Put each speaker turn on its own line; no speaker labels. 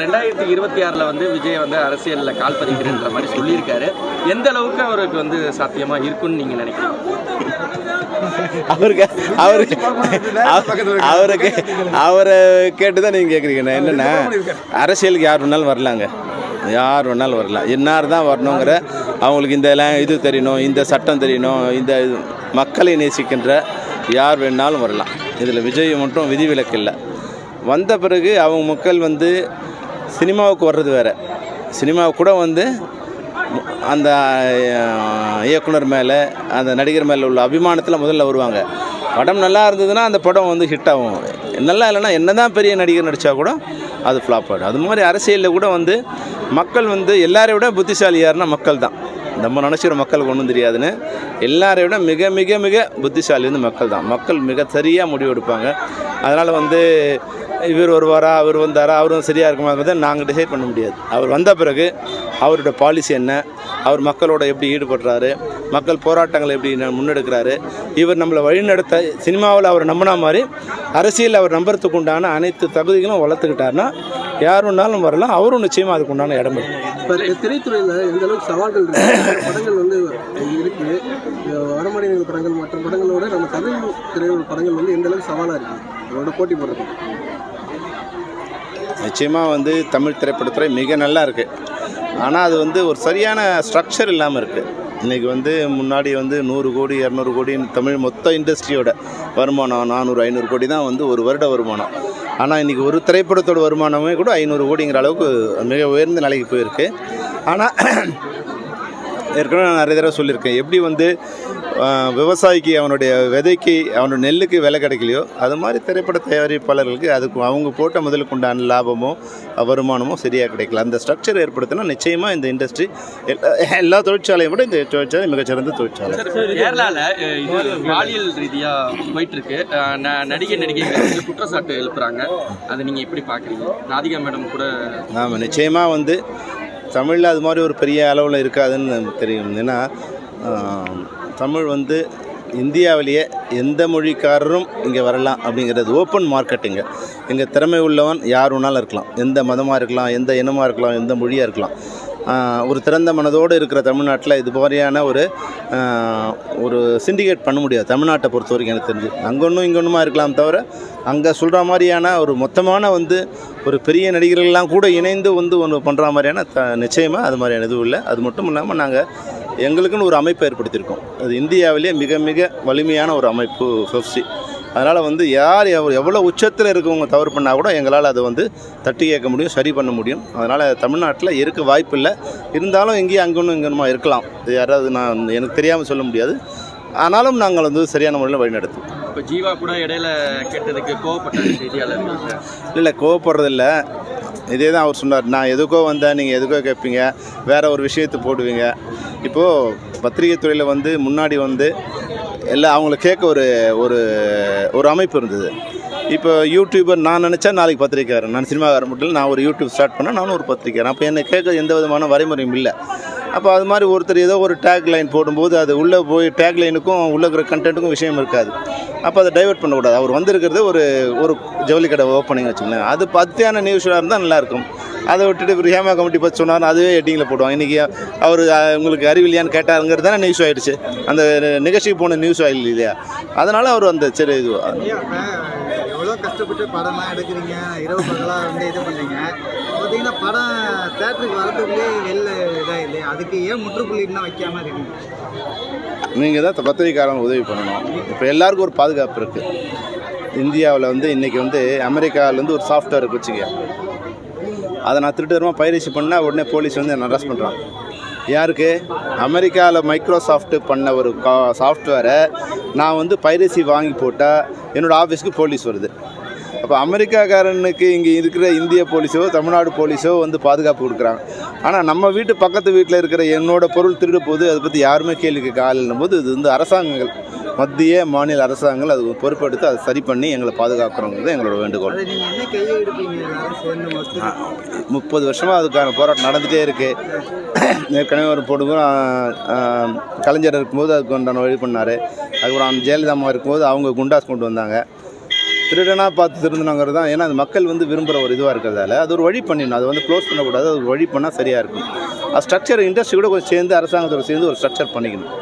ரெண்டாயிரத்தி இருபத்தி ஆறில் வந்து விஜய் வந்து அரசியலில் கால் பதிக்கிறேன்ற மாதிரி சொல்லியிருக்காரு. எந்த அளவுக்கு அவருக்கு வந்து சாத்தியமாக இருக்குன்னு நீங்கள் நினைக்கிறீங்க?
அவருக்கு அவருக்கு அவ- அவருக்கு அவரை கேட்டு தான் நீங்கள் கேட்குறீங்க என்னென்னா அரசியலுக்கு யார் வேணாலும் வரலாங்க. யார் வேணாலும் வரலாம். இன்னார் தான் வரணுங்கிற அவங்களுக்கு இந்த இது தெரியணும் இந்த சட்டம் தெரியணும் இந்த இது- மக்களை நேசிக்கின்ற யார் வேணாலும் வரலாம். இதில் விஜய் மட்டும் விதிவிலக்கு இல்லை. வந்த பிறகு அவங்க மக்கள் வந்து சினிமாவுக்கு வர்றது வேறு. சினிமாவுக்கு கூட வந்து அந்த இயக்குனர் மேலே அந்த நடிகர் மேலே உள்ள அபிமானத்தில் முதல்ல வருவாங்க. படம் நல்லா இருந்ததுன்னா அந்த படம் வந்து ஹிட் ஆகும். நல்லா இல்லைன்னா என்ன தான் பெரிய நடிகர் நடித்தா கூட அது ஃப்ளாப் ஆகிடும் அது மாதிரி அரசியலில் கூட வந்து மக்கள் வந்து எல்லாரை விட புத்திசாலி யாருன்னா மக்கள் தான். நம்ம நினச்சிக்கிற மக்களுக்கு ஒன்றும் தெரியாதுன்னு எல்லாரை விட மிக மிக மிக புத்திசாலி வந்து மக்கள் தான். மக்கள் மிக சரியாக முடிவு எடுப்பாங்க அதனால் வந்து இவர் வருவாரா அவர் வந்தாரா அவரும் சரியாக இருக்குமா தான் நாங்கள் டிசைட் பண்ண முடியாது. அவர் வந்த பிறகு அவரோட பாலிசி என்ன அவர் மக்களோட எப்படி ஈடுபடுறாரு மக்கள் போராட்டங்களை எப்படி முன்னெடுக்கிறாரு இவர் நம்மளை வழிநடத்த சினிமாவில் அவர் நம்பினா மாதிரி அரசியல் அவர் நம்புறதுக்கு உண்டான அனைத்து தகுதிகளும் வளர்த்துக்கிட்டாருன்னா யார் வேணாலும் வரலாம் அவரும் நிச்சயமாக அதுக்கு உண்டான இடம் இருக்கும்.
இப்போ திரைத்துறையில் எந்த அளவுக்கு சவால்கள் படங்கள் வந்து இருக்குது அஹ் படங்கள் மற்ற படங்களோட நம்ம தமிழ் திரையுள்ள படங்கள் வந்து எந்த அளவுக்கு சவாலாக இருக்குது அதோட போட்டி போடுறது
நிச்சயமாக வந்து தமிழ் திரைப்படத்துறை மிக நல்லா இருக்குது ஆனால் அது வந்து ஒரு சரியான ஸ்ட்ரக்சர் இல்லாமல் இருக்குது இன்றைக்கி வந்து முன்னாடி வந்து நூறு கோடி இரநூறு கோடி தமிழ் மொத்த இண்டஸ்ட்ரியோட வருமானம் நானூறு ஐநூறு கோடி தான் வந்து ஒரு வருட வருமானம். ஆனால் இன்றைக்கி ஒரு திரைப்படத்தோட வருமானமே கூட ஐநூறு கோடிங்கிற அளவுக்கு மிக உயர்ந்த நிலைக்கு போயிருக்கு. ஆனால் ஏற்கனவே நான் நிறைய தடவை சொல்லியிருக்கேன். எப்படி வந்து விவசாயிக்கு அவனுடைய விதைக்கு அவனோட நெல்லுக்கு விலை கிடைக்கலையோ அது மாதிரி திரைப்பட தயாரிப்பாளர்களுக்கு அதுக்கு அவங்க போட்ட முதலுக்கு உண்டான லாபமோ வருமானமோ சரியாக கிடைக்கல. அந்த ஸ்ட்ரக்சர் ஏற்படுத்தினா நிச்சயமாக இந்த இண்டஸ்ட்ரி எல்லா எல்லா தொழிற்சாலையும் விட இந்த தொழிற்சாலை மிகச்சிறந்த தொழிற்சாலை.
கேரளாவில் பாலியல் ரீதியாக போயிட்டு இருக்கு அஹ் ந- நடிகை வந்து குற்றச்சாட்டு எழுப்புறாங்க. அதை நீங்கள் எப்படி பார்க்குறீங்க? ராதிகா மேடம் கூட
ஆமாம் நிச்சயமாக வந்து தமிழில் அது மாதிரி ஒரு பெரிய அளவில் இருக்காதுன்னு தெரியும். ஏன்னா தமிழ் வந்து இந்தியாவிலேயே எந்த மொழிக்காரரும் இங்கே வரலாம் அப்படிங்கிறது ஓப்பன் மார்க்கெட்டுங்க இங்கே. திறமை உள்ளவன் யார் வேணாலும் இருக்கலாம். எந்த மதமாக இருக்கலாம் எந்த இனமாக இருக்கலாம் எந்த மொழியாக இருக்கலாம். ஒரு திறந்த மனதோடு இருக்கிற தமிழ்நாட்டில் இது மாதிரியான ஒரு ஒரு சிண்டிகேட் பண்ண முடியாது. தமிழ்நாட்டை பொறுத்த வரைக்கும் எனக்கு தெரிஞ்சு. அங்கே ஒன்றும் இங்கே ஒன்றுமா இருக்கலாம் தவிர அங்கே சொல்கிற மாதிரியான ஒரு மொத்தமான வந்து ஒரு பெரிய நடிகர்கள்லாம் கூட இணைந்து வந்து ஒன்று பண்ணுற மாதிரியான த நிச்சயமாக அது மாதிரியான எதுவும் இல்லை. அது மட்டும் இல்லாமல் நாங்கள் எங்களுக்குன்னு ஒரு அமைப்பு ஏற்படுத்தியிருக்கோம். அது இந்தியாவிலே மிக மிக வலிமையான ஒரு அமைப்பு ஃபெஃப்சி அதனால் வந்து யார் எவ் எவ்வளோ உச்சத்தில் இருக்கவங்க தவறு பண்ணால் கூட எங்களால் அதை வந்து தட்டி கேட்க முடியும் சரி பண்ண முடியும். அதனால் தமிழ்நாட்டில் இருக்க வாய்ப்பு இல்லை இருந்தாலும் எங்கேயும் அங்கொன்னும் இங்கொன்னுமா இருக்கலாம். இது யாராவது நான் எனக்கு தெரியாமல் சொல்ல முடியாது. ஆனாலும் நாங்கள் வந்து சரியான முறையில் வழிநடத்துவோம்.
இப்போ ஜீவா கூட இடையில கேட்டதுக்கு கோவப்பட்ட செய்தியாளர் நீங்க.
இல்லை கோவப்படுறதில்ல. இதே தான் அவர் சொன்னார். நான் எதுக்கோ வந்தேன் நீங்கள் எதுக்கோ கேட்பீங்க வேற ஒரு விஷயத்தை போடுவீங்க. இப்போது பத்திரிகை துறையில் வந்து முன்னாடி வந்து எல்லாம் அவங்கள கேட்க ஒரு ஒரு ஒரு அமைப்பு இருந்தது. இப்போ யூடியூபர் நான் நினச்சா நாளைக்கு பத்திரிக்கையாரன் நான் சினிமாக்காரன் மட்டும் இல்லை நான் ஒரு யூடியூப் ஸ்டார்ட் பண்ணால் நானும் ஒரு பத்திரிக்கையாரன் அப்போ என்னை கேட்க எந்த விதமான வரைமுறையும் இல்லை. அப்போ அது மாதிரி ஒருத்தர் ஏதோ ஒரு டேக் லைன் போடும்போது அது உள்ளே போய் டேக் லைனுக்கும் உள்ளே இருக்கிற கண்டென்ட்டுக்கும் விஷயம் இருக்காது. அப்போ அதை டைவர்ட் பண்ணக்கூடாது. அவர் வந்திருக்கிறது ஒரு ஒரு ஜவுளி கடை ஓப்பனிங் வச்சுக்கோங்களேன். அது பத்தியான நியூஸாக இருந்தால் நல்லாயிருக்கும் அதை விட்டுட்டு இப்போ ஹேமா கமிட்டி பற்றி சொன்னார் அதுவே எட்டிங்கில் போடுவாங்க. இன்றைக்கி அவர் உங்களுக்கு அறிவில்லையான்னு கேட்டாருங்கிறது தானே நியூஸ் ஆகிடுச்சு அந்த நிகழ்ச்சிக்கு போன நியூஸ் ஆகல இல்லையா? அதனால் அவர் அந்த சரி இது
எவ்வளோ கஷ்டப்பட்டு படம்லாம் எடுக்கிறீங்க? இரவு பகலாக வந்து இது பண்ணுறீங்க பார்த்தீங்கன்னா படம் தேட்டருக்கு வரதுக்குள்ளே வெளில இதாக இல்லையா? அதுக்கு ஏன் முற்றுப்புள்ளி இன்னும் வைக்காம இருக்கீங்க?
நீங்கள் தான் பத்திரிக்கையாளர் உதவி பண்ணணும். இப்போ எல்லாருக்கும் ஒரு பாதுகாப்பு இருக்குது இந்தியாவில் வந்து இன்றைக்கி வந்து அமெரிக்காவிலேருந்து ஒரு சாஃப்ட்வேர் வச்சுக்க அதை நான் திருட்டுத்தரமாக பயிற்சி பண்ணால் உடனே போலீஸ் வந்து என்னை அரெஸ்ட் பண்ணுறாங்க யாருக்கு? அமெரிக்காவில் மைக்ரோசாஃப்ட்டு பண்ண ஒரு கா சாஃப்ட்வேரை நான் வந்து பைரசி வாங்கி போட்டால் என்னோடய ஆஃபீஸ்க்கு போலீஸ் வருது. அப்போ அமெரிக்காக்காரனுக்கு இங்கே இருக்கிற இந்திய போலீஸோ தமிழ்நாடு போலீஸோ வந்து பாதுகாப்பு கொடுக்குறாங்க. ஆனால் நம்ம வீட்டு பக்கத்து வீட்டில் இருக்கிற என்னோடய பொருள் திருடு போது அதை பற்றி யாருமே கேள்விக்கு கேட்க போது இது வந்து அரசாங்கங்கள். மத்திய மாநில அரசாங்கங்கள் அது பொறுப்பெடுத்து அதை சரி பண்ணி எங்களை பாதுகாக்கிறோங்கிறது எங்களோட வேண்டுகோள். முப்பது வருஷமாக அதுக்கான போராட்டம் நடந்துகிட்டே இருக்குது ஏற்கனவே ஒரு பொடுங்க கலைஞர் இருக்கும்போது அதுக்கு உண்டான வழி பண்ணார். அதுக்கப்புறம் ஜெயலலிதா அம்மா இருக்கும்போது அவங்க குண்டாஸ் கொண்டு வந்தாங்க. திருடனாக பார்த்து திருந்தணுங்கிறது தான். ஏன்னா அது மக்கள் வந்து விரும்புகிற ஒரு இதுவாக இருக்கிறதால அது ஒரு வழி பண்ணிடணும். அதை வந்து க்ளோஸ் பண்ணக்கூடாது. அது ஒரு வழி பண்ணால் சரியாக இருக்கும். அது ஸ்ட்ரக்சர் இண்டஸ்ட்ரி கூட கொஞ்சம் சேர்ந்து அரசாங்கத்தோட சேர்ந்து ஒரு ஸ்ட்ரக்சர் பண்ணிக்கணும்.